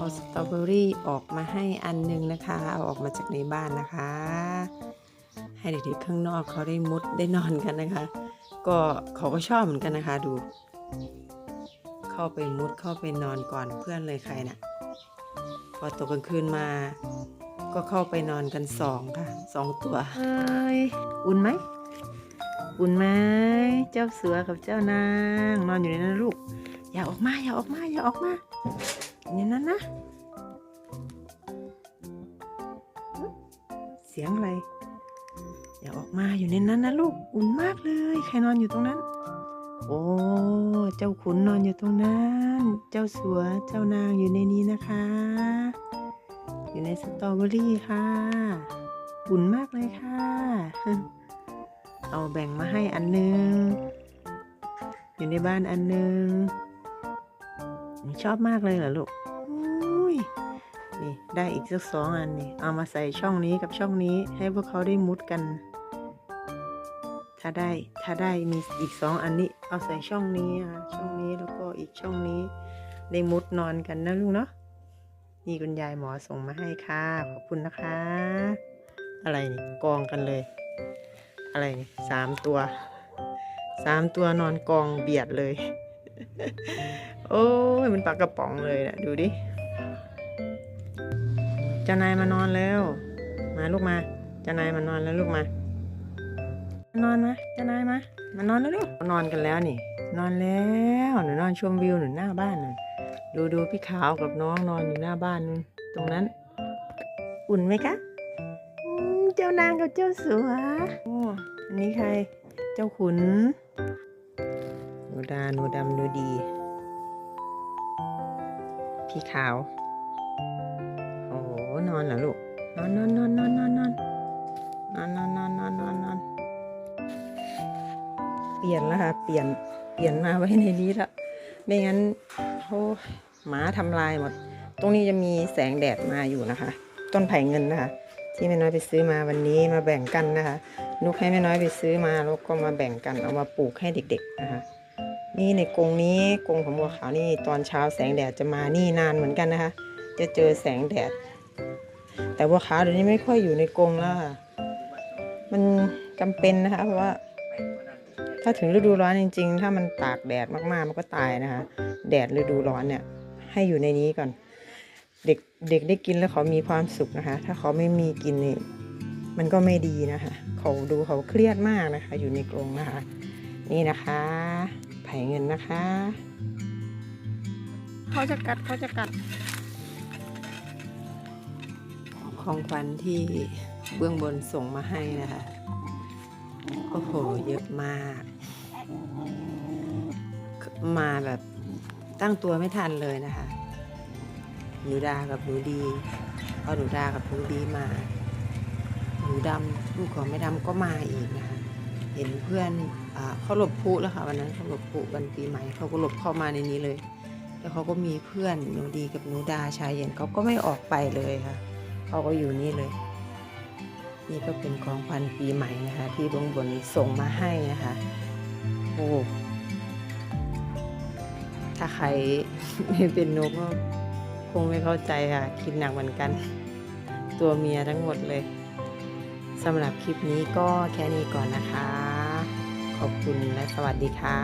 เอาสตรอเบอรี่ออกมาให้อันหนึงนะคะ เอาออกมาจากในบ้านนะคะ ให้เด็กๆข้างนอกเขาได้มุดได้นอนกันนะคะ ก็เขาก็ชอบเหมือนกันนะคะดู เข้าไปมุดเข้าไปนอนก่อนเพื่อนเลยใครน่ะ พอตกกลางคืนมา ก็เข้าไปนอนกันสองค่ะสองตัวอ,อุ่นไหมอุ่นไหมเจ้าเสือกับเจ้านาง นอนอยู่ในนั้นลูก อย่าออกมาอย่าออกมาอย่าออกมา นี่นั้นนะ เสียงอะไร อย่าออกมาอยู่ในนั้นนะลูก อุ่นมากเลย ใครนอนอยู่ตรงนั้น โอ้ เจ้าขุนนอนอยู่ตรงนั้น เจ้าสัว เจ้านางอยู่ในนี้นะคะ อยู่ในสตรอเบอรี่ค่ะ อุ่นมากเลยค่ะ เอาแบ่งมาให้อันหนึง อยู่ในบ้านอันหนึงชอบมากเลยเหรอลูก ได้อีกสักสองอันนี่เอามาใส่ช่องนี้กับช่องนี้ให้พวกเขาได้มุดกัน ถ้าได้ถ้าได้มีอีกสองอันนี้ เอาใส่ช่องนี้อะช่องนี้แล้วก็อีกช่องนี้ ได้มุดนอนกันนะลูกเนาะนี่คุณยายหมอส่งมาให้ค่ะขอบคุณนะคะ อะไรนี่กองกันเลย อะไรนี่สามตัวสามตัวนอนกองเบียดเลย โอ้ยมันปลากระป๋องเลยนะดูดิ จ้านายมานอนแล้ว มาลูกมา เจ้านายมานอนแล้วลูกมานอนมาเจ้านายมามานอนแล้วลูกนอนกันแล้วนี่ นอนแล้วหนูนอนชมวิวหนูหน้าบ้านน่ะดูดูพี่ขาวกับน้องนอนอยู่หน้าบ้านนู่นตรงนั้น อุ่นไหมคะเจ้านางกับเจ้าสัวโอ้อันนี้ใคร เจ้าขุนหนูดาหนูดำหนูดี พี่ขาว นอนเหรอลูกนอนนอนนอนนอนนอนนอนนอนนอนนอนนอนนอนนอนเปลี่ยนแล้วค่ะเปลี่ยนเปลี่ยนมาไว้ในนี้ละไม่งั้นโอ้หมาทำลายหมด ตรงนี้จะมีแสงแดดมาอยู่นะคะ ต้นไผ่เงินนะคะ ที่แม่น้อยไปซื้อมาวันนี้มาแบ่งกันนะคะนุกให้แม่น้อยไปซื้อมาแล้วก็มาแบ่งกันเอามาปลูกให้เด็ก ๆ นะคะ นี่ในกรงนี้กรงของบัวขาวนี่ตอนเช้าแสงแดดจะมานี่นานเหมือนกันนะคะ จะเจอแสงแดด แต่บัวขาเดี๋ยวนี้ไม่ค่อยอยู่ในกรงแล้วค่ะ มันจำเป็นนะคะ เพราะว่า ถ้าถึงฤดูร้อนจริง ๆ ถ้ามันตากแดดมากๆ มันก็ตายนะคะ แดดฤดูร้อนเนี่ย ให้อยู่ในนี้ก่อน เด็กเด็กได้กินแล้วเขามีความสุขนะคะ ถ้าเขาไม่มีกินนี่มันก็ไม่ดีนะคะ เขาดูเขาเครียดมากนะคะ อยู่ในกรงนะคะ นี่นะคะไผ่เงินนะคะ เขาจะกัดเขาจะกัด ของขวัญที่เบื้องบนส่งมาให้นะคะ โอ้โห เยอะมาก มาแบบตั้งตัวไม่ทันเลยนะคะหนูดากับหนูดีพอหนูดากับหนูดีมา หนูดำลูกของแม่ดำก็มาอีกนะคะ เห็นเพื่อนอเขาหลบพุแล้วค่ะวันนั้นเขาหลบพุวันปีใหม่เขาก็หลบเข้ามาในนี้เลย แล้วเขาก็มีเพื่อนหนูดีกับหนูดาชายเย็นเขาก็ไม่ออกไปเลยค่ะ เขาก็อยู่นี่เลย นี่ก็เป็นของพันปีใหม่นะคะ ที่บงบนส่งมาให้นะคะโอ้ถ้าใครไม่เป็นนกก็คงไม่เข้าใจค่ะ คิดหนักเหมือนกัน ตัวเมียทั้งหมดเลยสำหรับคลิปนี้ก็แค่นี้ก่อนนะคะ ขอบคุณและสวัสดีค่ะ